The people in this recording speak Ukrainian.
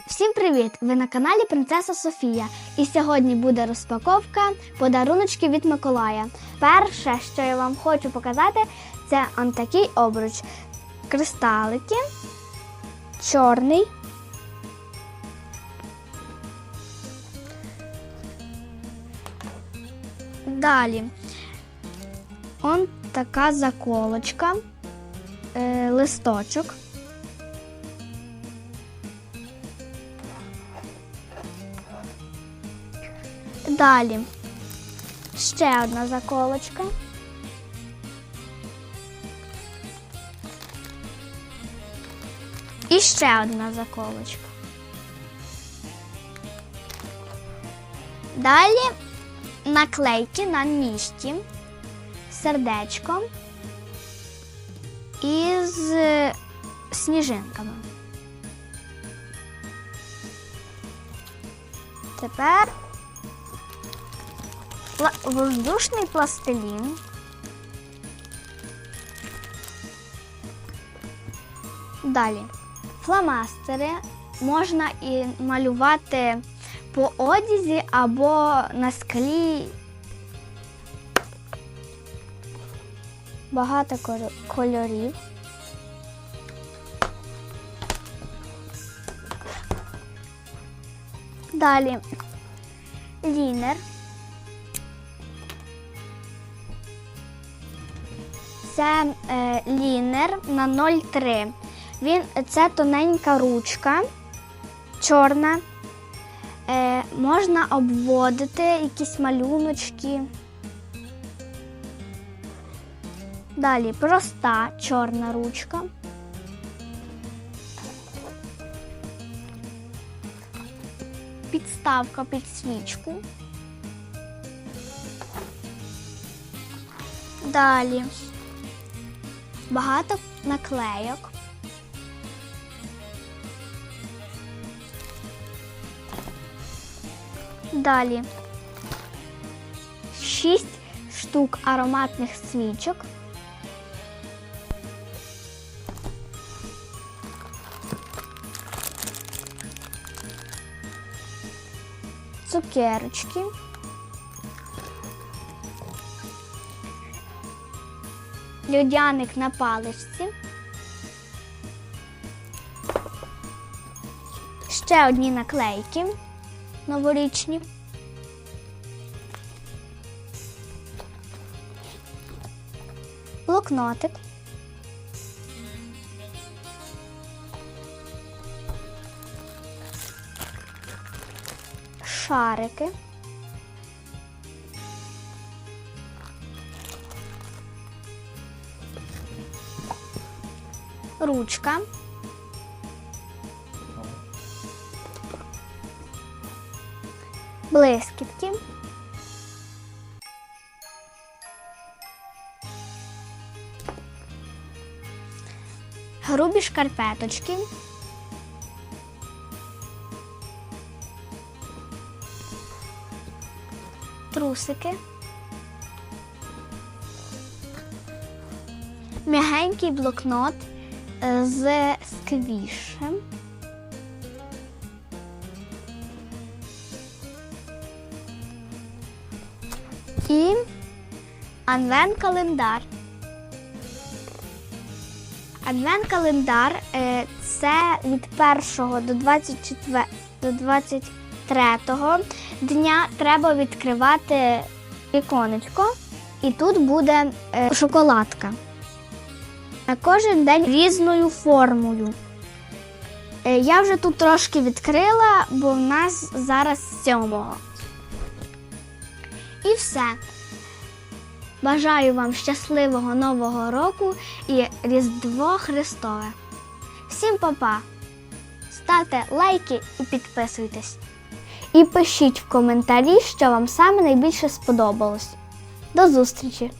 Всім привіт! Ви на каналі Принцеса Софія. І сьогодні буде розпаковка подаруночки від Миколая. Перше, що я вам хочу показати, це он такий обруч. Кристалики, чорний. Далі. Он така заколочка, е, листочок. Далі ще одна заколочка. І ще одна заколочка. Далі наклейки на ніжті, сердечком із сніжинками. Тепер Пла- воздушний пластилін. Далі фломастери можна і малювати по одязі або на склі. Багато кольорів. Далі лінер. Це е, лінер на 0,3. Він це тоненька ручка, чорна. Е, можна обводити якісь малюночки. Далі проста чорна ручка. Підставка під свічку. Далі багато наклейок. Далі шість штук ароматних свічок. Цукерочки. Людяник на паличці. Ще одні наклейки новорічні. Блокнотик. Шарики. Ручка. Блискітки. Грубі шкарпеточки. Трусики. М'ягенький блокнот з сквішем. І адвент-календар. Адвент-календар е, це від 1 до 24 до 23 дня треба відкривати віконечко, і тут буде е, шоколадка. На кожен день різною формою. Е, Я вже тут трошки відкрила, бо в нас зараз сьомого. І все. Бажаю вам щасливого Нового року і Різдво Христове. Всім па-па! Ставте лайки і підписуйтесь. І пишіть в коментарі, що вам саме найбільше сподобалось. До зустрічі!